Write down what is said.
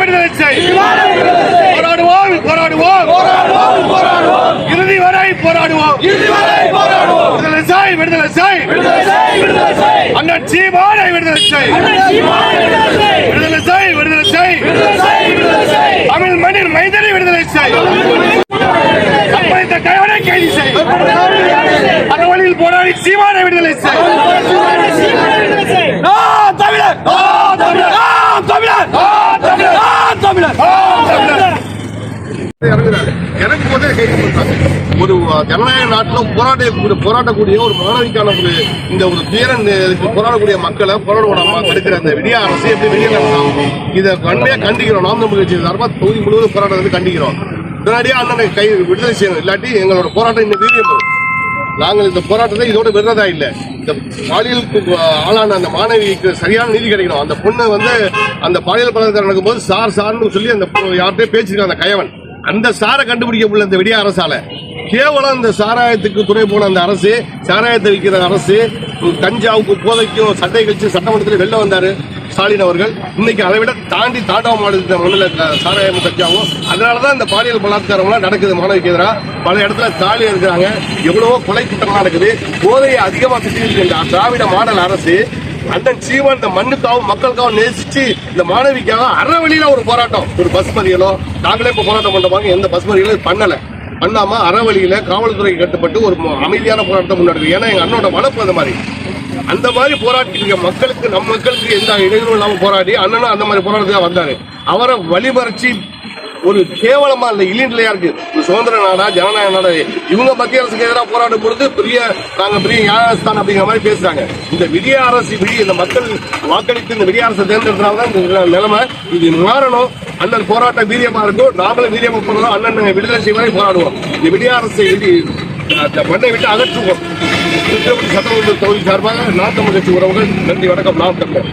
விடுதலை விடுதலை போராடுவோம் போராடுவோம் போராடுவோம் இறுதி வரை போராடுவோம் விடுதலை சாய் விடுதலை சாய் அண்ணன் சீமான விடுதலை சாய் விடுதலை சாய் விடுதலை சாய் தமிழ் மண்ணில் மைதனை விடுதலை சாய் எனக்கு தமிழர் ஒரு ஜனநாயக நாட்டில் போராட்ட போராட்டக்கூடிய ஒரு மாணவிக்கான ஒரு இந்த ஒரு துயரன் போராடக்கூடிய மக்களை போராட தடுக்கிற அந்த விடிய அரசு எப்படி வெளியே இதை கண்மையா கண்டிக்கிறோம் நாம் தமிழ் கட்சி சார்பாக தொகுதி முழுவதும் போராட்டம் வந்து கண்டிக்கிறோம் முன்னாடியே அண்ணனை கை விடுதலை செய்யணும் இல்லாட்டி எங்களோட போராட்டம் இன்னும் வீரியம் வரும் நாங்கள் இந்த போராட்டத்தை இதோட விடுறதா இல்லை. இந்த பாலியலுக்கு ஆளான அந்த மாணவிக்கு சரியான நீதி கிடைக்கணும். அந்த பொண்ணு வந்து அந்த பாலியல் பலாத்காரம் நடக்கும்போது சார் சார்னு சொல்லி அந்த யார்கிட்டே யார்கிட்டயோ அந்த கயவன். அந்த சாரை கண்டுபிடிக்க முடியல இந்த விடிய அரசால கேவலம் இந்த சாராயத்துக்கு துணை போன அந்த அரசு சாராயத்தை விற்கிற அரசு கஞ்சாவுக்கு போதைக்கும் சட்டை கழிச்சு சட்டமன்றத்தில் வெளில வந்தாரு. ஸ்டாலின் அவர்கள் இன்னைக்கு அதை விட தாண்டி தாண்டவம் ஆடுது மண்ணில் சாராயம் கஞ்சாவும் அதனாலதான் இந்த பாலியல் பலாத்காரம்லாம் நடக்குது மாணவிக்கு எதிராக பல இடத்துல தாலி இருக்கிறாங்க. எவ்வளவோ கொலை குற்றம்லாம் நடக்குது. போதையை அதிகமா திட்டிட்டு இந்த திராவிட மாடல் அரசு அண்ணன் சீமான் இந்த மண்ணுக்காகவும் மக்களுக்காகவும் நேசிச்சு இந்த மாணவிக்காக அறவழியில ஒரு போராட்டம். ஒரு பஸ் மறியலோ நாங்களே இப்ப போராட்டம் பண்றோம் எந்த பஸ் மறியலும் பண்ணல. பண்ணாம அறவழியில காவல்துறை கட்டுப்பட்டு ஒரு அமைதியான போராட்டம் முன்னாடி ஏன்னா எங்க அண்ணோட வளர்ப்பு அந்த மாதிரி. அந்த மாதிரி போராட்டி மக்களுக்கு நம்ம மக்களுக்கு எந்த இடையூறும் இல்லாமல் போராடி அண்ணனும் அந்த மாதிரி போராட்டத்துக்காக வந்தாரு. அவரை வழிமறைச்சி ஒரு கேவலமா இந்த இல்லையா இருக்கு. சுதந்திர நாடா ஜனநாயக நாடா இவங்க மத்திய அரசுக்கு எதிராக போராடும் பொழுது பெரிய நாங்க பெரிய நியாயஸ்தான் அப்படிங்கிற மாதிரி பேசுறாங்க. இந்த விடிய அரசு விடி இந்த மக்கள் வாக்களித்து இந்த விடிய அரசை தேர்ந்தெடுத்தனால இந்த நிலைமை இது மாறணும். அண்ணன் போராட்டம் வீரியமா இருக்கும் நாமளும் வீரியமா போனதும் அண்ணன் விடுதலை செய்ய மாதிரி போராடுவோம். இந்த விடிய அரசை விடி மண்ணை விட்டு அகற்றுவோம். திருச்சிராப்பள்ளி சட்டமன்ற தொகுதி சார்பாக நாம் தமிழ் கட்சி உறவுகள் நன்றி வணக்கம் நாம் தமிழர்